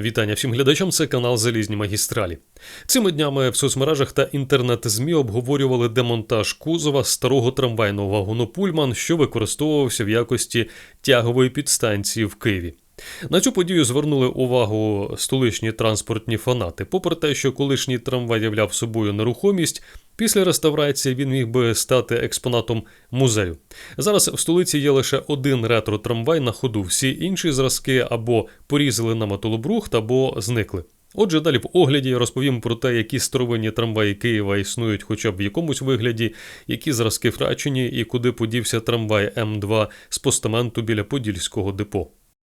Вітання всім глядачам. Це канал Залізні магістралі. Цими днями в соцмережах та інтернет-змі обговорювали демонтаж кузова старого трамвайного вагону Пульман, що використовувався в якості тягової підстанції в Києві. На цю подію звернули увагу столичні транспортні фанати. Попри те, що колишній трамвай являв собою нерухомість, після реставрації він міг би стати експонатом музею. Зараз в столиці є лише один ретро-трамвай на ходу. Всі інші зразки або порізали на металобрухт, або зникли. Отже, далі в огляді я розповім про те, які старовинні трамваї Києва існують хоча б в якомусь вигляді, які зразки втрачені і куди подівся трамвай М2 з постаменту біля Подільського депо.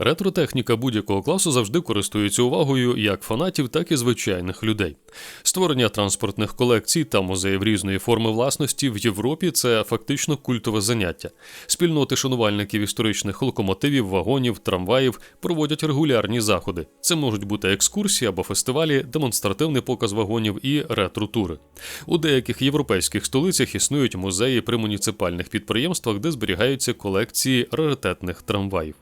Ретротехніка будь-якого класу завжди користується увагою як фанатів, так і звичайних людей. Створення транспортних колекцій та музеїв різної форми власності в Європі це фактично культове заняття. Спільноти шанувальників історичних локомотивів, вагонів, трамваїв проводять регулярні заходи. Це можуть бути екскурсії або фестивалі, демонстративний показ вагонів і ретро-тури. У деяких європейських столицях існують музеї при муніципальних підприємствах, де зберігаються колекції раритетних трамваїв.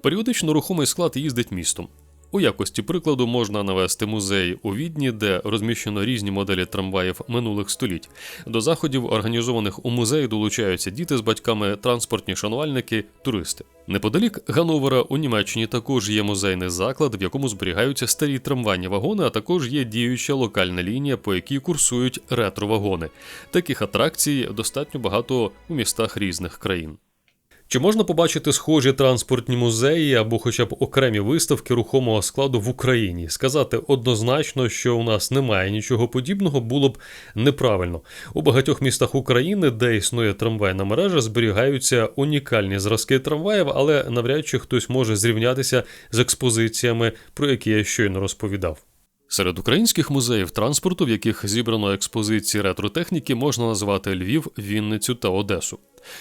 Періодично рухомий склад їздить містом. У якості прикладу можна навести музей у Відні, де розміщено різні моделі трамваїв минулих століть. До заходів, організованих у музеї, долучаються діти з батьками, транспортні шанувальники, туристи. Неподалік Гановера у Німеччині також є музейний заклад, в якому зберігаються старі трамвайні вагони, а також є діюча локальна лінія, по якій курсують ретро-вагони. Таких атракцій достатньо багато у містах різних країн. Чи можна побачити схожі транспортні музеї або хоча б окремі виставки рухомого складу в Україні? Сказати однозначно, що у нас немає нічого подібного, було б неправильно. У багатьох містах України, де існує трамвайна мережа, зберігаються унікальні зразки трамваїв, але навряд чи хтось може зрівнятися з експозиціями, про які я щойно розповідав. Серед українських музеїв транспорту, в яких зібрано експозиції ретротехніки, можна назвати Львів, Вінницю та Одесу.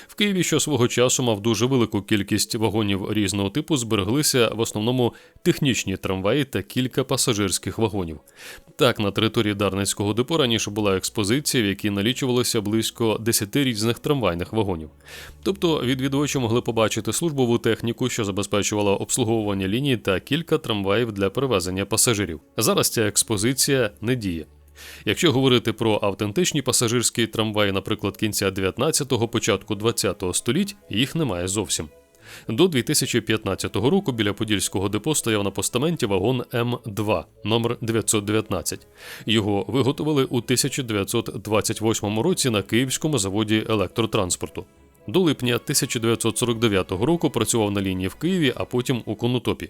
В Києві, що свого часу мав дуже велику кількість вагонів різного типу, збереглися в основному технічні трамваї та кілька пасажирських вагонів. Так, на території Дарницького депо раніше була експозиція, в якій налічувалося близько 10 різних трамвайних вагонів. Тобто відвідувачі могли побачити службову техніку, що забезпечувала обслуговування ліній та кілька трамваїв для перевезення пасажирів. Зараз ця експозиція не діє. Якщо говорити про автентичні пасажирські трамваї, наприклад, кінця 19-го, початку 20-го століть, їх немає зовсім. До 2015 року біля Подільського депо стояв на постаменті вагон М2 номер 919. Його виготовили у 1928 році на Київському заводі електротранспорту. До липня 1949 року працював на лінії в Києві, а потім у Конотопі.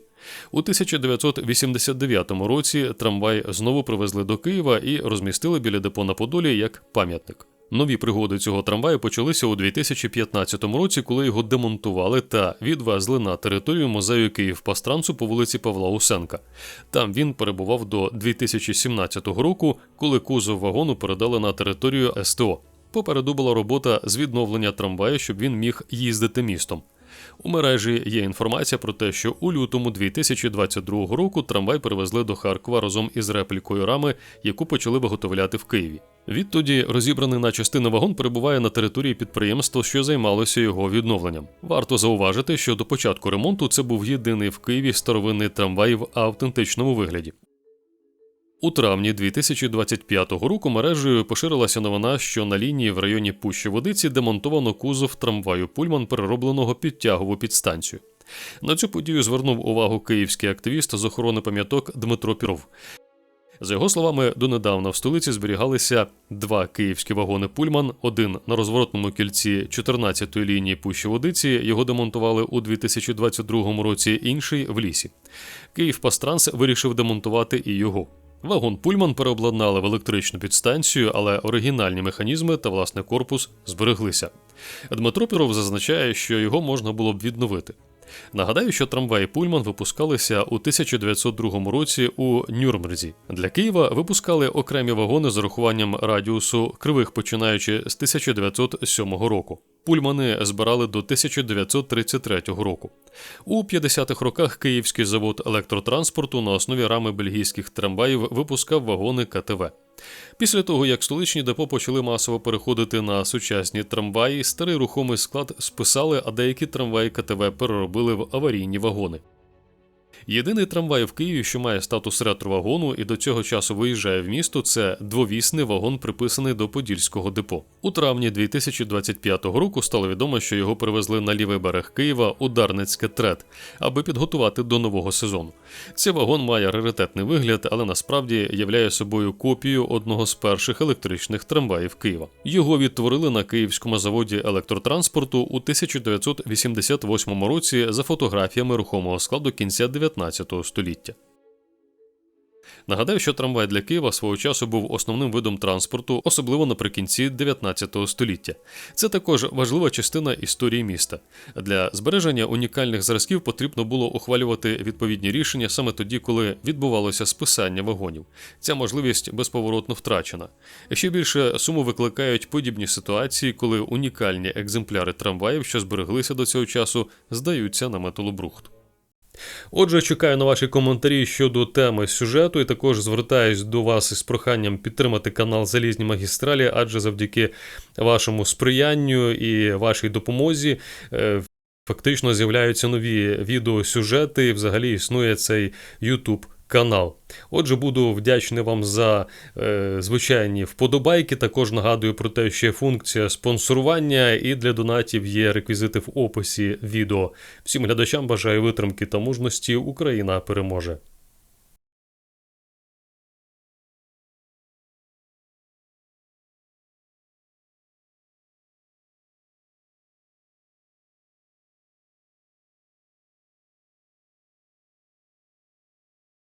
У 1989 році трамвай знову привезли до Києва і розмістили біля депо на Подолі як пам'ятник. Нові пригоди цього трамваю почалися у 2015 році, коли його демонтували та відвезли на територію музею Київ-Пастрансу по вулиці Павла Усенка. Там він перебував до 2017 року, коли кузов вагону передали на територію СТО. Попереду була робота з відновлення трамваю, щоб він міг їздити містом. У мережі є інформація про те, що у лютому 2022 року трамвай перевезли до Харкова разом із реплікою рами, яку почали виготовляти в Києві. Відтоді розібраний на частини вагон перебуває на території підприємства, що займалося його відновленням. Варто зауважити, що до початку ремонту це був єдиний в Києві старовинний трамвай в автентичному вигляді. У травні 2025 року мережею поширилася новина, що на лінії в районі Пущі Водиці демонтовано кузов трамваю Пульман, переробленого під тягову підстанцію. На цю подію звернув увагу київський активіст з охорони пам'яток Дмитро Піров. За його словами, донедавна в столиці зберігалися два київські вагони Пульман, один на розворотному кільці 14-ї лінії Пущі Водиці. Його демонтували у 2022 році, інший в лісі. Київ Пастранс вирішив демонтувати і його. Вагон Пульман переобладнали в електричну підстанцію, але оригінальні механізми та власне корпус збереглися. Дмитро Піров зазначає, що його можна було б відновити. Нагадаю, що трамваї Пульман випускалися у 1902 році у Нюрнберзі. Для Києва випускали окремі вагони з урахуванням радіусу кривих починаючи з 1907 року. Пульмани збирали до 1933 року. У 50-х роках Київський завод електротранспорту на основі рами бельгійських трамваїв випускав вагони КТВ. Після того, як столичні депо почали масово переходити на сучасні трамваї, старий рухомий склад списали, а деякі трамваї КТВ переробили в аварійні вагони. Єдиний трамвай в Києві, що має статус ретро-вагону і до цього часу виїжджає в місто, це двовісний вагон, приписаний до Подільського депо. У травні 2025 року стало відомо, що його привезли на лівий берег Києва у Дарницьке трет, аби підготувати до нового сезону. Цей вагон має раритетний вигляд, але насправді являє собою копію одного з перших електричних трамваїв Києва. Його відтворили на київському заводі електротранспорту у 1988 році за фотографіями рухомого складу кінця 19 століття. Нагадаю, що трамвай для Києва свого часу був основним видом транспорту, особливо наприкінці 19 століття. Це також важлива частина історії міста. Для збереження унікальних зразків потрібно було ухвалювати відповідні рішення саме тоді, коли відбувалося списання вагонів. Ця можливість безповоротно втрачена. Ще більше суму викликають подібні ситуації, коли унікальні екземпляри трамваїв, що збереглися до цього часу, здаються на металобрухт. Отже, чекаю на ваші коментарі щодо теми сюжету, і також звертаюсь до вас із проханням підтримати канал Залізні магістралі, адже завдяки вашому сприянню і вашій допомозі. е, Фактично з'являються нові відеосюжети, і взагалі існує цей YouTube канал. Отже, буду вдячний вам за е, звичайні вподобайки. Також нагадую про те, що є функція спонсорування, і для донатів є реквізити в описі відео. Всім глядачам бажаю витримки та мужності. Україна переможе.